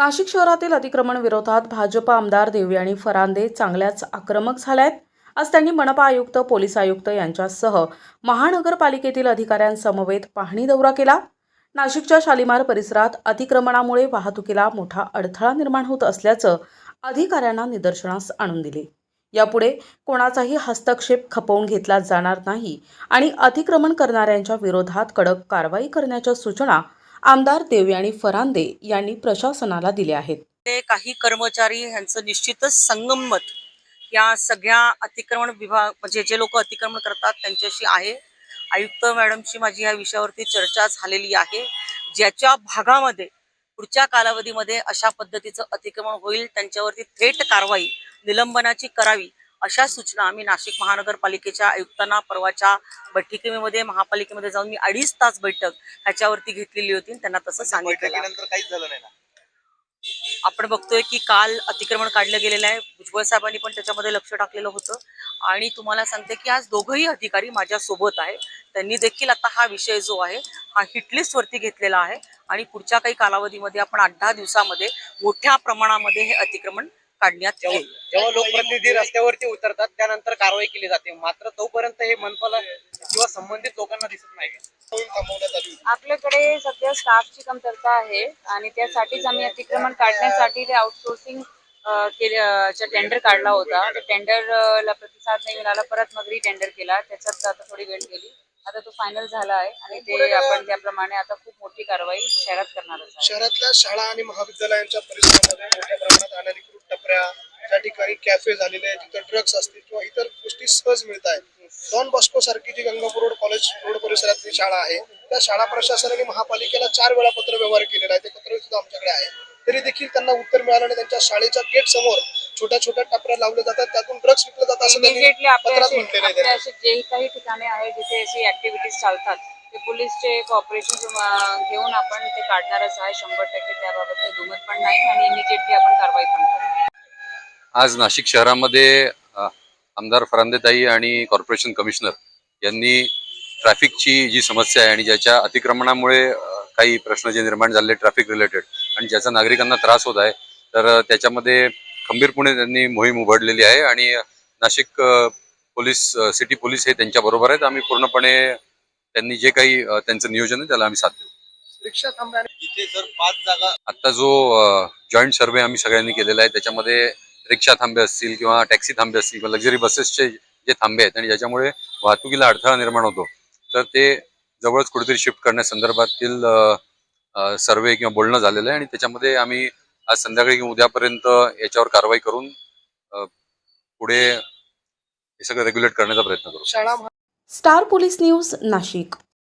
नाशिक शहरातील अतिक्रमण विरोधात भाजप आमदार देवयाणी फरांदे चांगल्याच आक्रमक झाल्यात. आज त्यांनी मनपा आयुक्त पोलीस आयुक्त यांच्यासह महानगरपालिकेतील अधिकाऱ्यांसमवेत पाहणी दौरा केला. नाशिकच्या शालिमार परिसरात अतिक्रमणामुळे वाहतुकीला मोठा अडथळा निर्माण होत असल्याचं अधिकाऱ्यांना निदर्शनास आणून दिले. यापुढे कोणाचाही हस्तक्षेप खपवून घेतला जाणार नाही आणि अतिक्रमण करणाऱ्यांच्या विरोधात कडक कारवाई करण्याच्या सूचना आमदार देवयाणी फरांदे यांनी प्रशासनाला दिले आहेत. ते काही कर्मचारी यांचं निश्चितच संगमत या सगळ्या अतिक्रमण विभाग म्हणजे जे लोक अतिक्रमण करतात त्यांच्याशी आहे. आयुक्त मॅडमची माझी या विषयावरती चर्चा झालेली आहे. ज्याच्या भागामध्ये पुढच्या कालावधीमध्ये अशा पद्धतीचं अतिक्रमण होईल त्यांच्यावरती थेट कारवाई निलंबनाची करावी अशा सूचना आम्ही नाशिक महानगरपालिकेच्या आयुक्तांना परवाच्या बैठकीमध्ये महापालिकेमध्ये जाऊन मी अडीच तास बैठक ह्याच्यावरती घेतलेली होती त्यांना तसं सांगितलं काहीच झालं नाही ना? आपण बघतोय की काल अतिक्रमण काढलं गेलेलं आहे. भुजबळ साहेबांनी पण त्याच्यामध्ये लक्ष टाकलेलं होतं. आणि तुम्हाला सांगते की आज दोघंही अधिकारी माझ्या सोबत आहे. त्यांनी देखील आता हा विषय जो आहे हा हिटलिस्ट वरती घेतलेला आहे. आणि पुढच्या काही कालावधीमध्ये आपण आठ दहा दिवसामध्ये मोठ्या प्रमाणामध्ये हे अतिक्रमण काढण्यात जेव्हा येईल. जेव्हा लोकप्रतिनिधी रस्त्यावरती उतरतात त्यानंतर कारवाई केली जाते. मात्र तोपर्यंत हे मनपाला किंवा संबंधित लोकांना दिसत नाही. आपल्याकडे सध्या स्टाफची कमतरता आहे आणि त्यासाठीच आम्ही अतिक्रमण काढण्यासाठी ते आउटसोर्सिंग केलं टेंडर काढला होता. त्या टेंडरला प्रतिसाद नाही मिळाला. परत मग टेंडर केला. त्याच्यात आता थोडी वेळ गेली. आता तो फायनल झाला आहे आणि ते आपण त्याप्रमाणे आता खूप मोठी कारवाई शहरात करणार आहोत. शहरातल्या शाळा आणि महाविद्यालयांच्या परिसरामध्ये टपऱ्या त्या ठिकाणी कॅफे झालेले आहेत तिथं ड्रग्स असतील किंवा इतर गोष्टी सहज मिळत आहेत. डॉन बॉस्को सारखी जी गंगापूर रोड कॉलेज रोड परिसरातली शाळा आहे त्या शाळा प्रशासनाने महापालिकेला चार वेळा पत्र व्यवहार केलेला आहे. ते पत्र सुद्धा आमच्याकडे आहे. तरी देखील त्यांना उत्तर मिळालं नाही. त्यांच्या शाळेच्या गेट समोर छोट्या छोट्या टपऱ्या लावल्या जातात. त्यातून ड्रग्स विकले जातात असं त्यांनी इमिजिएटली आपल्या पत्रात असे म्हटलेलं आहे. त्यांनी. असे जे काही ठिकाणे आहेत जिथे अशी ऍक्टिव्हिटीज चालतात ते पोलीसचे कॉपरेशन घेऊन आपण ते काढणारच आहे. शंभर टक्के त्याबाबत काही दुमत पण नाही आणि इमिजिएटली आपण कारवाई पण करू. आज नाशिक शहरामध्ये आमदार फरांदेताई आणि कॉर्पोरेशन कमिशनर यांनी ट्रॅफिकची जी समस्या आहे आणि ज्याच्या अतिक्रमणामुळे काही प्रश्न जे निर्माण झाले ट्रॅफिक रिलेटेड आणि ज्याचा नागरिकांना त्रास होत आहे तर त्याच्यामध्ये खंबीरपणे त्यांनी मोहीम उघडलेली आहे आणि नाशिक पोलीस सिटी पोलीस हे त्यांच्याबरोबर आहेत. आम्ही पूर्णपणे त्यांनी जे काही त्यांचं नियोजन आहे त्याला आम्ही साथ देऊ. रिक्षा जागा आता जो जॉईंट सर्वे आम्ही सगळ्यांनी केलेला आहे त्याच्यामध्ये रिक्षा थांबे असतील किंवा टॅक्सी थांबे असतील किंवा लक्झरी बसेसचे जे थांबे आहेत आणि ज्याच्यामुळे वाहतुकीला अडथळा निर्माण होतो तर ते जवळच कुठेतरी शिफ्ट करण्यासंदर्भातील सर्वे किंवा बोलणं झालेलं आहे. आणि त्याच्यामध्ये आम्ही आज संध्याकाळी किंवा उद्यापर्यंत याच्यावर कारवाई करून पुढे हे सगळं रेग्युलेट करण्याचा प्रयत्न करू. Star police news Nashik.